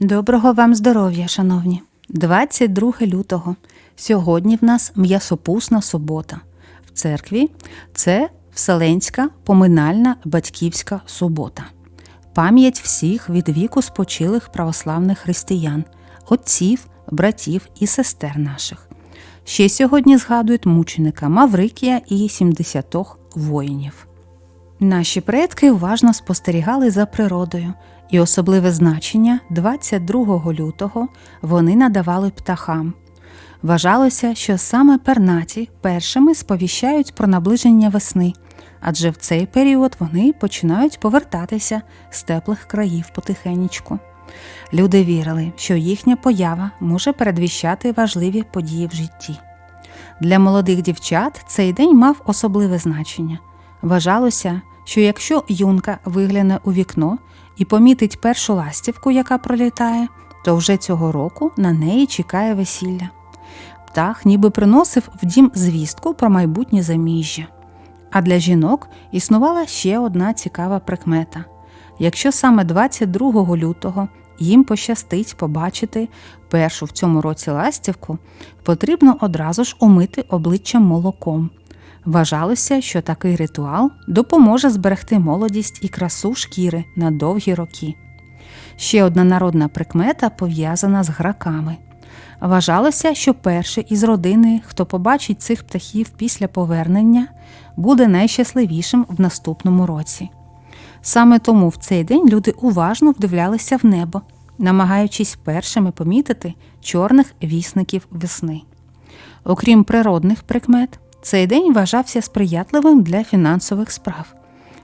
Доброго вам здоров'я, шановні. 22 лютого. Сьогодні в нас м'ясопусна субота. В церкві це Вселенська поминальна батьківська субота. Пам'ять всіх від віку спочилих православних християн, отців, братів і сестер наших. Ще сьогодні згадують мученика Маврикія і 70 воїнів. Наші предки уважно спостерігали за природою, і особливе значення 22 лютого вони надавали птахам. Вважалося, що саме пернаті першими сповіщають про наближення весни, адже в цей період вони починають повертатися з теплих країв потихенечку. Люди вірили, що їхня поява може передвіщати важливі події в житті. Для молодих дівчат цей день мав особливе значення. Вважалося, що якщо юнка вигляне у вікно і помітить першу ластівку, яка пролітає, то вже цього року на неї чекає весілля. Птах ніби приносив в дім звістку про майбутнє заміжжя. А для жінок існувала ще одна цікава прикмета. Якщо саме 22 лютого їм пощастить побачити першу в цьому році ластівку, потрібно одразу ж умити обличчя молоком. Вважалося, що такий ритуал допоможе зберегти молодість і красу шкіри на довгі роки. Ще одна народна прикмета пов'язана з граками. Вважалося, що перший із родини, хто побачить цих птахів після повернення, буде найщасливішим в наступному році. Саме тому в цей день люди уважно вдивлялися в небо, намагаючись першими помітити чорних вісників весни. Окрім природних прикмет, цей день вважався сприятливим для фінансових справ.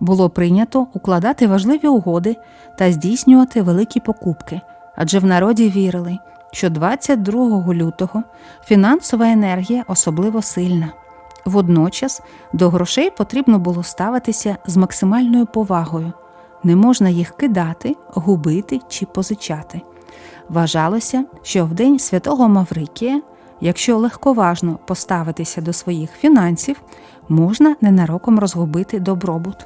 Було прийнято укладати важливі угоди та здійснювати великі покупки, адже в народі вірили, що 22 лютого фінансова енергія особливо сильна. Водночас до грошей потрібно було ставитися з максимальною повагою, не можна їх кидати, губити чи позичати. Вважалося, що в день святого Маврикія, якщо легковажно поставитися до своїх фінансів, можна ненароком розгубити добробут.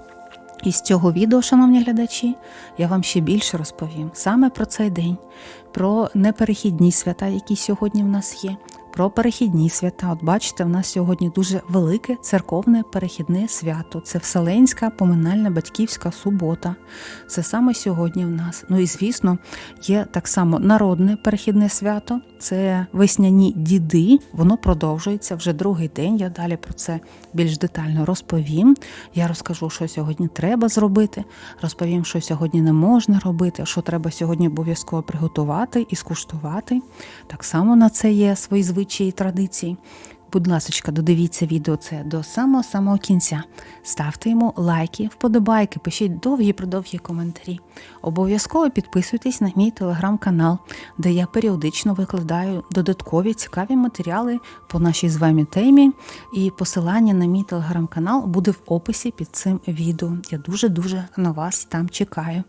І з цього відео, шановні глядачі, я вам ще більше розповім саме про цей день, про неперехідні свята, які сьогодні в нас є, про перехідні свята. От бачите, в нас сьогодні дуже велике церковне перехідне свято. Це Вселенська поминальна батьківська субота. Це саме сьогодні в нас. Ну і звісно, є так само народне перехідне свято. Це весняні діди. Воно продовжується вже другий день. Я далі про це більш детально розповім. Я розкажу, що сьогодні треба зробити. Розповім, що сьогодні не можна робити, що треба сьогодні обов'язково приготувати і скуштувати. Так само на це є свої звичаї традиції. Будь ласка, додивіться відео це до самого самого кінця. Ставте йому лайки, вподобайки, пишіть довгі продовгі коментарі. Обов'язково підписуйтесь на мій телеграм-канал, де я періодично викладаю додаткові цікаві матеріали по нашій з вами темі. І посилання на мій телеграм-канал буде в описі під цим відео. Я дуже-дуже на вас там чекаю.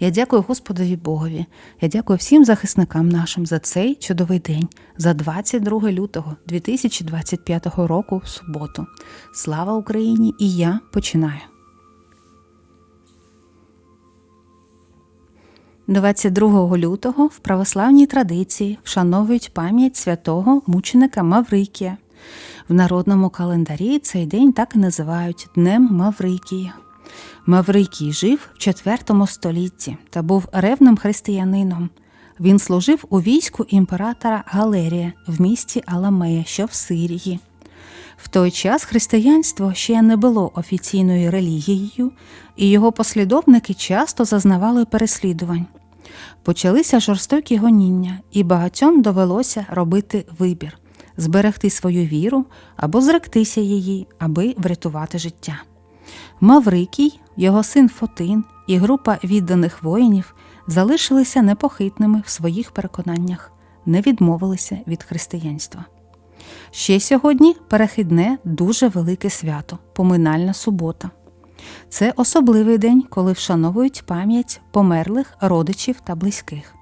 Я дякую Господові Богові. Я дякую всім захисникам нашим за цей чудовий день, за 22 лютого 2025 року в суботу. Слава Україні! І я починаю. 22 лютого в православній традиції вшановують пам'ять святого мученика Маврикія. В народному календарі цей день так і називають Днем Маврикія. Маврикій жив в IV столітті та був ревним християнином. Він служив у війську імператора Галерія в місті Аламея, що в Сирії. В той час християнство ще не було офіційною релігією, і його послідовники часто зазнавали переслідувань. Почалися жорстокі гоніння, і багатьом довелося робити вибір зберегти свою віру або зректися її, аби врятувати життя. Маврикій, його син Фотин і група відданих воїнів залишилися непохитними в своїх переконаннях, не відмовилися від християнства. Ще сьогодні перехідне дуже велике свято поминальна субота. Це особливий день, коли вшановують пам'ять померлих родичів та близьких.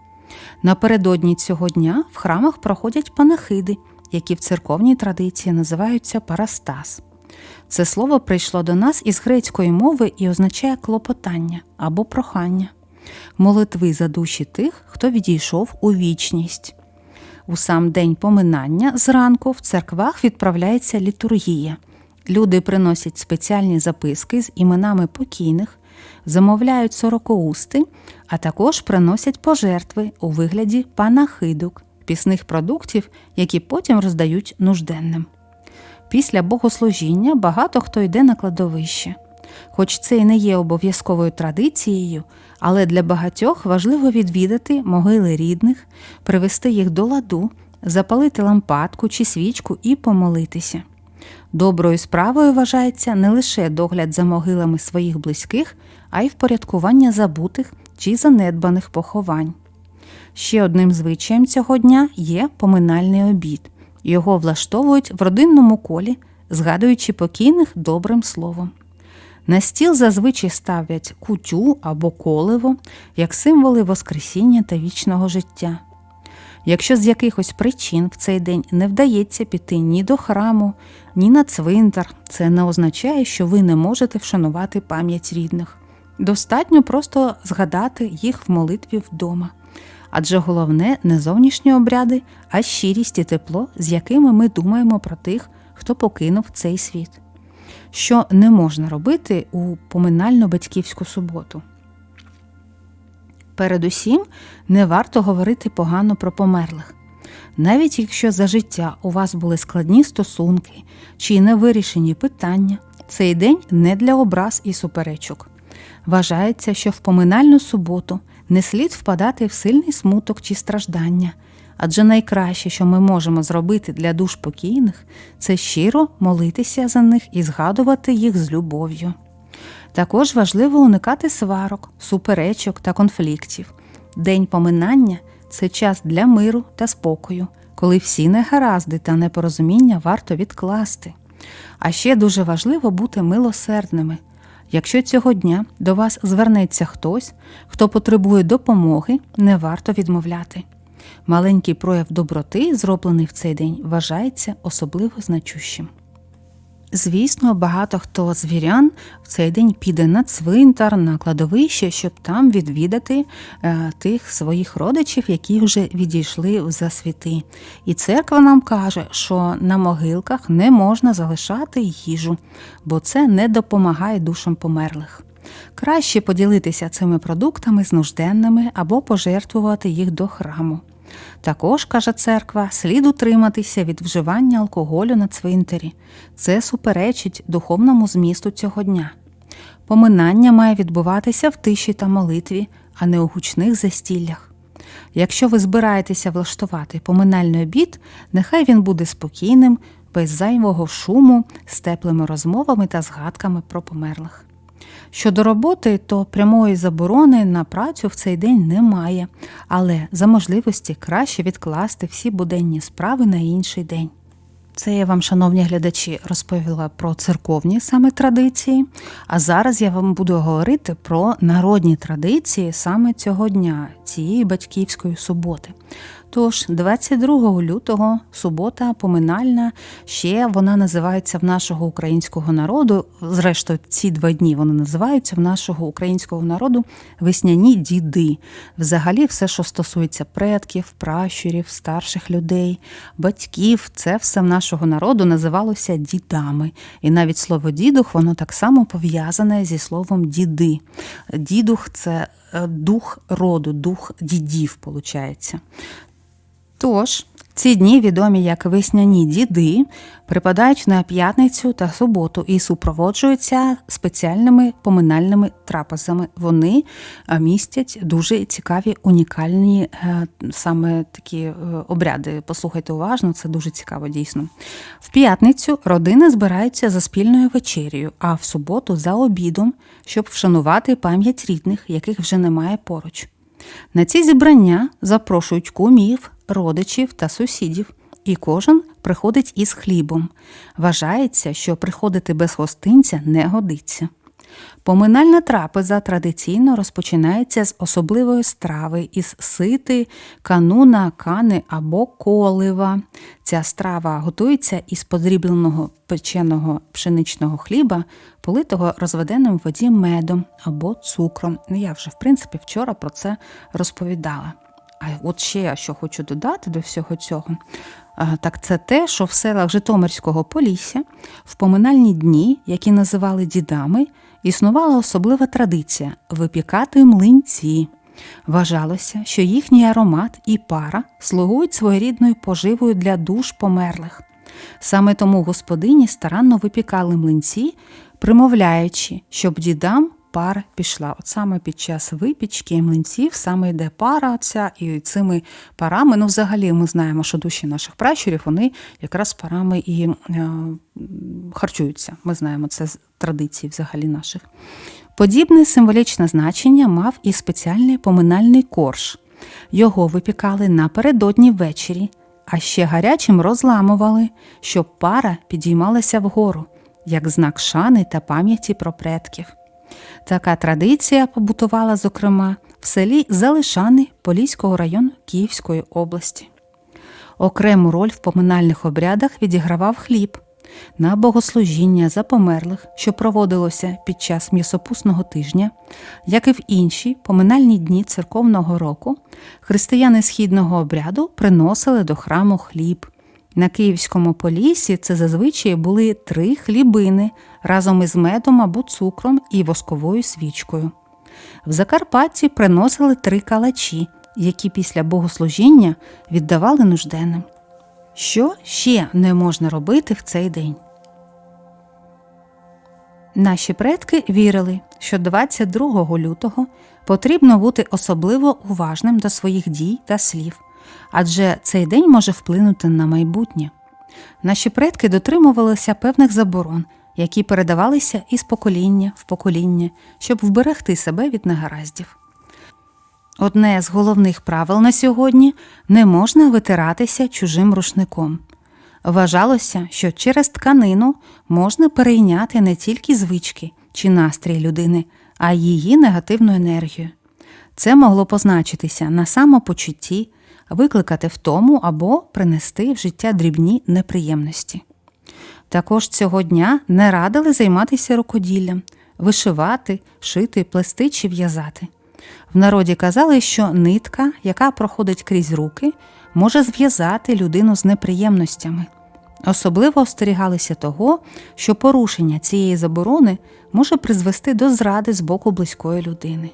Напередодні цього дня в храмах проходять панахиди, які в церковній традиції називаються парастас. Це слово прийшло до нас із грецької мови і означає клопотання або прохання. молитви за душі тих, хто відійшов у вічність. У сам день поминання зранку в церквах відправляється літургія. Люди приносять спеціальні записки з іменами покійних, замовляють сорокоусти, а також приносять пожертви у вигляді панахидок, пісних продуктів, які потім роздають нужденним. Після богослужіння багато хто йде на кладовище. Хоч це і не є обов'язковою традицією, але для багатьох важливо відвідати могили рідних, привести їх до ладу, запалити лампадку чи свічку і помолитися. Доброю справою вважається не лише догляд за могилами своїх близьких, а й впорядкування забутих чи занедбаних поховань. Ще одним звичаєм цього дня є поминальний обід. Його влаштовують в родинному колі, згадуючи покійних добрим словом. На стіл зазвичай ставлять кутю або коливо як символи Воскресіння та вічного життя. Якщо з якихось причин в цей день не вдається піти ні до храму, ні на цвинтар, це не означає, що ви не можете вшанувати пам'ять рідних. Достатньо просто згадати їх в молитві вдома. Адже головне не зовнішні обряди, а щирість і тепло, з якими ми думаємо про тих, хто покинув цей світ. Що не можна робити у поминально батьківську суботу. Передусім, не варто говорити погано про померлих. Навіть якщо за життя у вас були складні стосунки чи невирішені питання, цей день не для образ і суперечок. Вважається, що в поминальну суботу не слід впадати в сильний смуток чи страждання, адже найкраще, що ми можемо зробити для душ покійних, це щиро молитися за них і згадувати їх з любов'ю. Також важливо уникати сварок, суперечок та конфліктів. День поминання це час для миру та спокою, коли всі негаразди та непорозуміння варто відкласти. А ще дуже важливо бути милосердними. Якщо цього дня до вас звернеться хтось, хто потребує допомоги, не варто відмовляти. Маленький прояв доброти, зроблений в цей день, вважається особливо значущим. Звісно, багато хто з вірян в цей день піде на цвинтар, на кладовище, щоб там відвідати е, тих своїх родичів, які вже відійшли в засвіти. І церква нам каже, що на могилках не можна залишати їжу, бо це не допомагає душам померлих. Краще поділитися цими продуктами з нужденними або пожертвувати їх до храму. Також, каже церква, слід утриматися від вживання алкоголю на цвинтарі. Це суперечить духовному змісту цього дня. Поминання має відбуватися в тиші та молитві, а не у гучних застіллях. Якщо ви збираєтеся влаштувати поминальний обід, нехай він буде спокійним, без зайвого шуму, з теплими розмовами та згадками про померлих. Щодо роботи, то прямої заборони на працю в цей день немає, але за можливості краще відкласти всі буденні справи на інший день. Це я вам, шановні глядачі, розповіла про церковні саме традиції. А зараз я вам буду говорити про народні традиції саме цього дня, цієї батьківської суботи. Тож, 22 лютого, субота поминальна, ще вона називається в нашого українського народу. Зрештою, ці два дні вони називаються в нашого українського народу весняні діди. Взагалі, все, що стосується предків, пращурів, старших людей, батьків, це все в нашого народу називалося дідами. І навіть слово дідух, воно так само пов'язане зі словом діди. Дідух це е, дух роду, дух дідів, виходить. Тож, ці дні, відомі як весняні діди, припадають на п'ятницю та суботу і супроводжуються спеціальними поминальними трапезами. Вони містять дуже цікаві, унікальні е, саме такі е, обряди. Послухайте уважно, це дуже цікаво дійсно. В п'ятницю родини збираються за спільною вечерею, а в суботу за обідом, щоб вшанувати пам'ять рідних, яких вже немає поруч. На ці зібрання запрошують кумів, родичів та сусідів, і кожен приходить із хлібом. Вважається, що приходити без гостинця не годиться. Поминальна трапеза традиційно розпочинається з особливої страви із сити, кануна, кани або колива. Ця страва готується із подрібленого печеного пшеничного хліба, политого розведеним в воді медом або цукром. Ну, Я вже, в принципі, вчора про це розповідала. А от ще я що хочу додати до всього цього, так це те, що в селах Житомирського Полісся в поминальні дні, які називали дідами, існувала особлива традиція випікати млинці. Вважалося, що їхній аромат і пара слугують своєрідною поживою для душ померлих. Саме тому господині старанно випікали млинці, примовляючи, щоб дідам пара пішла. От саме під час випічки млинців саме йде пара ця, і цими парами, ну взагалі ми знаємо, що душі наших пращурів, вони якраз парами і е, харчуються. Ми знаємо це з традицій взагалі наших. Подібне символічне значення мав і спеціальний поминальний корж. Його випікали напередодні ввечері, а ще гарячим розламували, щоб пара підіймалася вгору, як знак шани та пам'яті про предків. Така традиція побутувала, зокрема, в селі Залишани Поліського району Київської області. Окрему роль в поминальних обрядах відігравав хліб. На богослужіння за померлих, що проводилося під час м'ясопусного тижня, як і в інші поминальні дні церковного року, християни східного обряду приносили до храму хліб. На Київському полісі це зазвичай були три хлібини разом із медом або цукром і восковою свічкою. В Закарпатті приносили три калачі, які після богослужіння віддавали нужденним. Що ще не можна робити в цей день? Наші предки вірили, що 22 лютого потрібно бути особливо уважним до своїх дій та слів, адже цей день може вплинути на майбутнє. Наші предки дотримувалися певних заборон, які передавалися із покоління в покоління, щоб вберегти себе від негараздів. Одне з головних правил на сьогодні не можна витиратися чужим рушником. Вважалося, що через тканину можна перейняти не тільки звички чи настрій людини, а й її негативну енергію. Це могло позначитися на самопочутті, викликати втому або принести в життя дрібні неприємності. Також цього дня не радили займатися рукоділлям, вишивати, шити, плести чи в'язати. В народі казали, що нитка, яка проходить крізь руки, може зв'язати людину з неприємностями. Особливо остерігалися того, що порушення цієї заборони може призвести до зради з боку близької людини.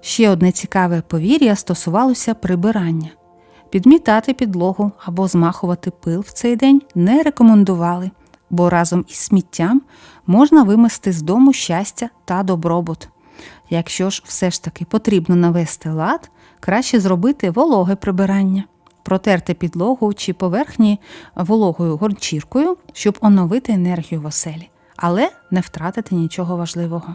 Ще одне цікаве повір'я стосувалося прибирання. Підмітати підлогу або змахувати пил в цей день не рекомендували, бо разом із сміттям можна вимести з дому щастя та добробут. Якщо ж все ж таки потрібно навести лад, краще зробити вологе прибирання, протерти підлогу чи поверхні вологою горчіркою, щоб оновити енергію в оселі, але не втратити нічого важливого.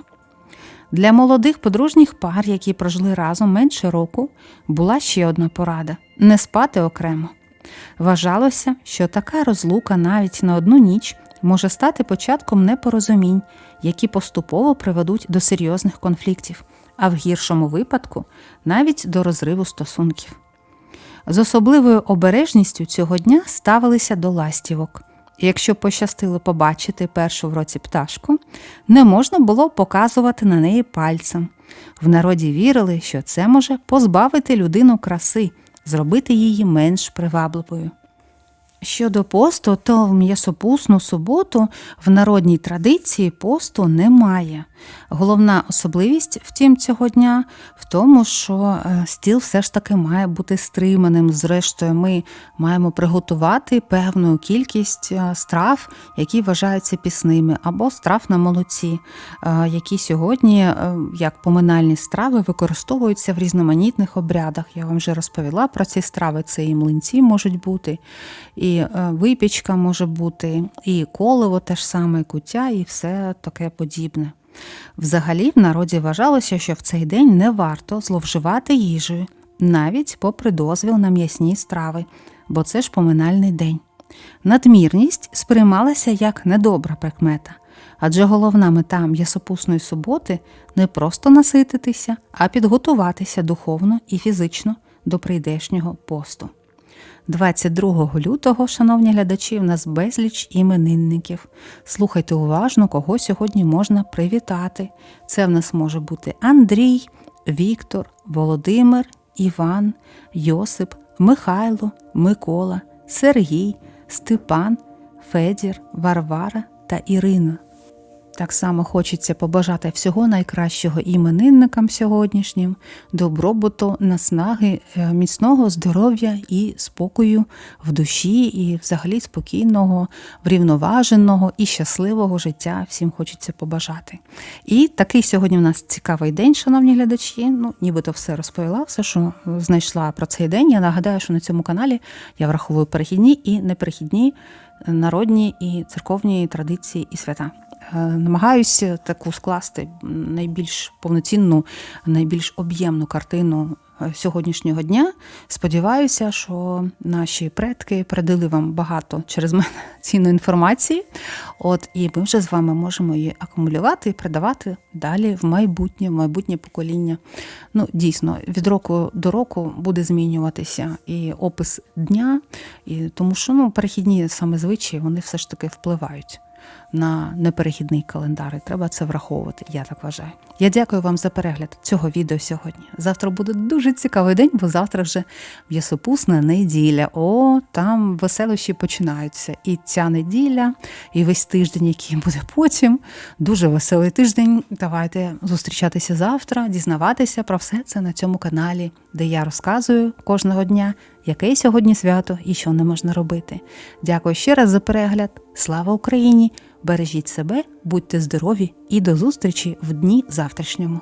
Для молодих подружніх пар, які прожили разом менше року, була ще одна порада не спати окремо. Вважалося, що така розлука навіть на одну ніч може стати початком непорозумінь, які поступово приведуть до серйозних конфліктів, а в гіршому випадку навіть до розриву стосунків. З особливою обережністю цього дня ставилися до ластівок. Якщо пощастило побачити першу в році пташку, не можна було показувати на неї пальцем. В народі вірили, що це може позбавити людину краси, зробити її менш привабливою. Щодо посту, то в м'ясопусну суботу в народній традиції посту немає. Головна особливість, втім, цього дня в тому, що е, стіл все ж таки має бути стриманим. Зрештою, ми маємо приготувати певну кількість е, страв, які вважаються пісними, або страв на молоці, е, які сьогодні, як поминальні страви, використовуються в різноманітних обрядах. Я вам вже розповіла про ці страви. Це і млинці можуть бути, і випічка може бути, і колево теж саме, і куття, і все таке подібне. Взагалі, в народі вважалося, що в цей день не варто зловживати їжею, навіть попри дозвіл на м'ясні страви, бо це ж поминальний день. Надмірність сприймалася як недобра прикмета, Адже головна мета м'ясопусної суботи не просто насититися, а підготуватися духовно і фізично до прийдешнього посту. 22 лютого, шановні глядачі, в нас безліч іменинників. Слухайте уважно, кого сьогодні можна привітати. Це в нас може бути Андрій, Віктор, Володимир, Іван, Йосип, Михайло, Микола, Сергій, Степан, Федір, Варвара та Ірина. Так само хочеться побажати всього найкращого іменинникам сьогоднішнім, добробуту, наснаги, е, міцного здоров'я і спокою в душі, і взагалі спокійного, врівноваженого і щасливого життя всім хочеться побажати. І такий сьогодні в нас цікавий день, шановні глядачі. Ну, нібито все розповіла, все, що знайшла про цей день. Я нагадаю, що на цьому каналі я враховую перехідні і неперехідні народні і церковні традиції і свята. Е, Намагаюся таку скласти найбільш повноцінну, найбільш об'ємну картину е, сьогоднішнього дня. Сподіваюся, що наші предки передали вам багато через мене цінної інформації. От і ми вже з вами можемо її акумулювати і передавати далі в майбутнє, в майбутнє покоління. Ну, дійсно, від року до року буде змінюватися і опис дня, і тому що ну, перехідні саме звичаї вони все ж таки впливають на неперехідний календар. І треба це враховувати. Я так вважаю. Я дякую вам за перегляд цього відео сьогодні. Завтра буде дуже цікавий день, бо завтра вже м'ясопусна неділя. О, там веселощі починаються. І ця неділя, і весь тиждень, який буде потім. Дуже веселий тиждень. Давайте зустрічатися завтра, дізнаватися про все це на цьому каналі, де я розказую кожного дня, яке сьогодні свято і що не можна робити. Дякую ще раз за перегляд. Слава Україні! Бережіть себе, будьте здорові і до зустрічі в дні завтрашньому.